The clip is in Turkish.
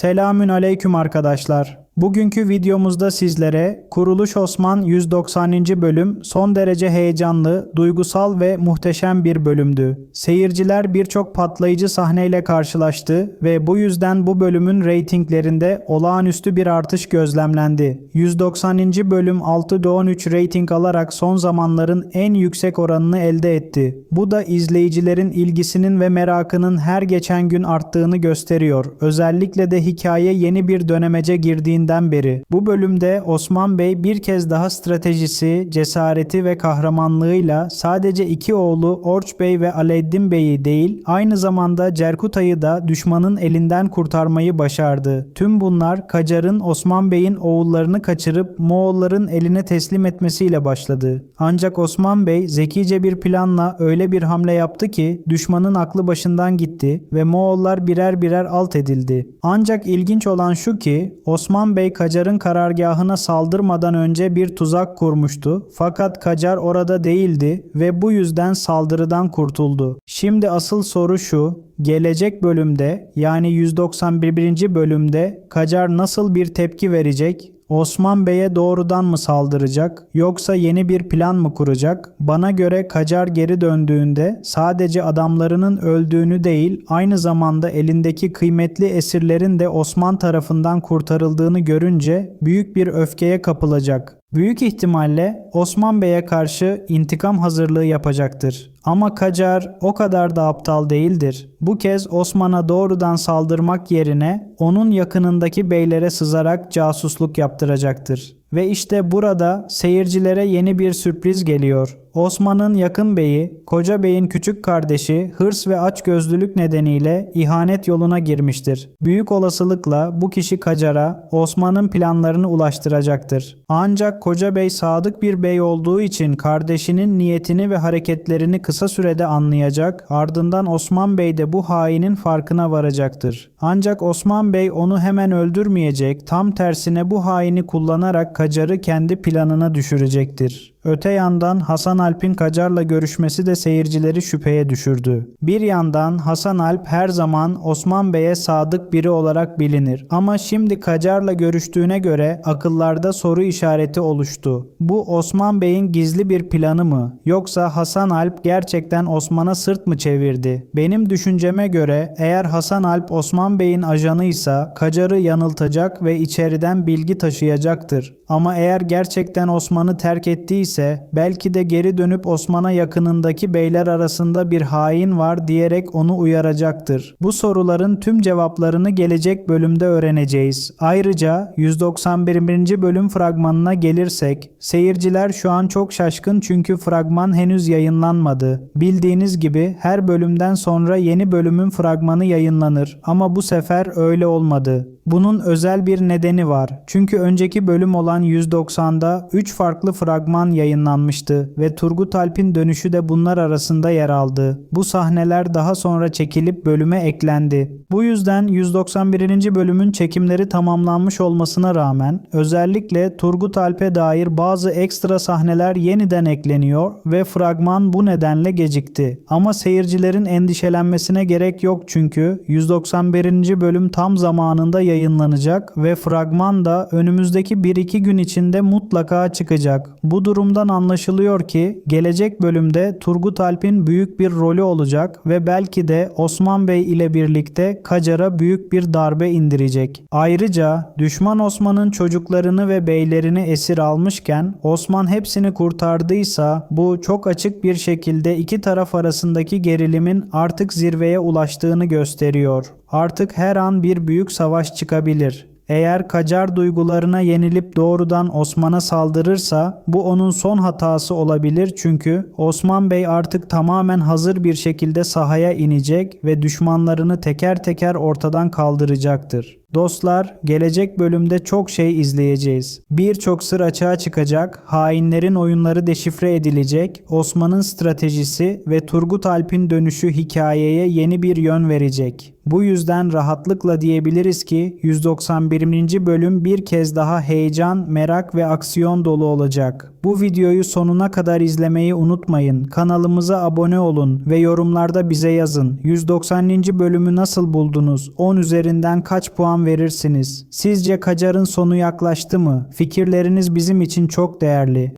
Selamün aleyküm arkadaşlar. Bugünkü videomuzda sizlere Kuruluş Osman 190. bölüm son derece heyecanlı, duygusal ve muhteşem bir bölümdü. Seyirciler birçok patlayıcı sahneyle karşılaştı ve bu yüzden bu bölümün reytinglerinde olağanüstü bir artış gözlemlendi. 190. bölüm 6.13 reyting alarak son zamanların en yüksek oranını elde etti. Bu da izleyicilerin ilgisinin ve merakının her geçen gün arttığını gösteriyor. Özellikle de hikaye yeni bir dönemece girdiğinden beri. Bu bölümde Osman Bey bir kez daha stratejisi, cesareti ve kahramanlığıyla sadece iki oğlu Orç Bey ve Aleddin Bey'i değil, aynı zamanda Cerkutay'ı da düşmanın elinden kurtarmayı başardı. Tüm bunlar Kacar'ın Osman Bey'in oğullarını kaçırıp Moğolların eline teslim etmesiyle başladı. Ancak Osman Bey zekice bir planla öyle bir hamle yaptı ki düşmanın aklı başından gitti ve Moğollar birer birer alt edildi. Ancak ilginç olan şu ki Osman Bey Kacar'ın karargahına saldırmadan önce bir tuzak kurmuştu. Fakat Kacar orada değildi ve bu yüzden saldırıdan kurtuldu. Şimdi asıl soru şu. Gelecek bölümde yani 191. bölümde Kacar nasıl bir tepki verecek? Osman Bey'e doğrudan mı saldıracak yoksa yeni bir plan mı kuracak? Bana göre Kacar geri döndüğünde sadece adamlarının öldüğünü değil aynı zamanda elindeki kıymetli esirlerin de Osman tarafından kurtarıldığını görünce büyük bir öfkeye kapılacak. Büyük ihtimalle Osman Bey'e karşı intikam hazırlığı yapacaktır. Ama Kacar o kadar da aptal değildir. Bu kez Osman'a doğrudan saldırmak yerine onun yakınındaki beylere sızarak casusluk yaptıracaktır. Ve işte burada seyircilere yeni bir sürpriz geliyor. Osman'ın yakın beyi, koca beyin küçük kardeşi hırs ve açgözlülük nedeniyle ihanet yoluna girmiştir. Büyük olasılıkla bu kişi Kacar'a Osman'ın planlarını ulaştıracaktır. Ancak koca bey sadık bir bey olduğu için kardeşinin niyetini ve hareketlerini kısa sürede anlayacak, ardından Osman Bey de bu hainin farkına varacaktır. Ancak Osman Bey onu hemen öldürmeyecek, tam tersine bu haini kullanarak Kacar'ı kendi planına düşürecektir. Öte yandan Hasan Alp'in Kacar'la görüşmesi de seyircileri şüpheye düşürdü. Bir yandan Hasan Alp her zaman Osman Bey'e sadık biri olarak bilinir. Ama şimdi Kacar'la görüştüğüne göre akıllarda soru işareti oluştu. Bu Osman Bey'in gizli bir planı mı? Yoksa Hasan Alp gerçekten Osman'a sırt mı çevirdi? Benim düşünceme göre eğer Hasan Alp Osman Bey'in ajanıysa Kacar'ı yanıltacak ve içeriden bilgi taşıyacaktır. Ama eğer gerçekten Osman'ı terk ettiyse belki de geri dönüp Osman'a yakınındaki beyler arasında bir hain var diyerek onu uyaracaktır. Bu soruların tüm cevaplarını gelecek bölümde öğreneceğiz. Ayrıca 191. bölüm fragmanına gelirsek seyirciler şu an çok şaşkın çünkü fragman henüz yayınlanmadı. Bildiğiniz gibi her bölümden sonra yeni bölümün fragmanı yayınlanır ama bu sefer öyle olmadı. Bunun özel bir nedeni var. Çünkü önceki bölüm olan 190'da 3 farklı fragman yayınlanmıştı ve Turgut Alp'in dönüşü de bunlar arasında yer aldı. Bu sahneler daha sonra çekilip bölüme eklendi. Bu yüzden 191. bölümün çekimleri tamamlanmış olmasına rağmen özellikle Turgut Alp'e dair bazı ekstra sahneler yeniden ekleniyor ve fragman bu nedenle gecikti. Ama seyircilerin endişelenmesine gerek yok çünkü 191. bölüm tam zamanında yayınlanacak ve fragman da önümüzdeki 1-2 gün içinde mutlaka çıkacak. Bu durumdan anlaşılıyor ki gelecek bölümde Turgut Alp'in büyük bir rolü olacak ve belki de Osman Bey ile birlikte Kacar'a büyük bir darbe indirecek. Ayrıca düşman Osman'ın çocuklarını ve beylerini esir almışken Osman hepsini kurtardıysa bu çok açık bir şekilde iki taraf arasındaki gerilimin artık zirveye ulaştığını gösteriyor. Artık her an bir büyük savaş çıkabilir. Eğer Kacar duygularına yenilip doğrudan Osman'a saldırırsa bu onun son hatası olabilir çünkü Osman Bey artık tamamen hazır bir şekilde sahaya inecek ve düşmanlarını teker teker ortadan kaldıracaktır. Dostlar, gelecek bölümde çok şey izleyeceğiz. Birçok sır açığa çıkacak, hainlerin oyunları deşifre edilecek, Osman'ın stratejisi ve Turgut Alp'in dönüşü hikayeye yeni bir yön verecek. Bu yüzden rahatlıkla diyebiliriz ki 191. bölüm bir kez daha heyecan, merak ve aksiyon dolu olacak. Bu videoyu sonuna kadar izlemeyi unutmayın. Kanalımıza abone olun ve yorumlarda bize yazın. 190. bölümü nasıl buldunuz? 10 üzerinden kaç puan verirsiniz? Sizce Kacar'ın sonu yaklaştı mı? Fikirleriniz bizim için çok değerli.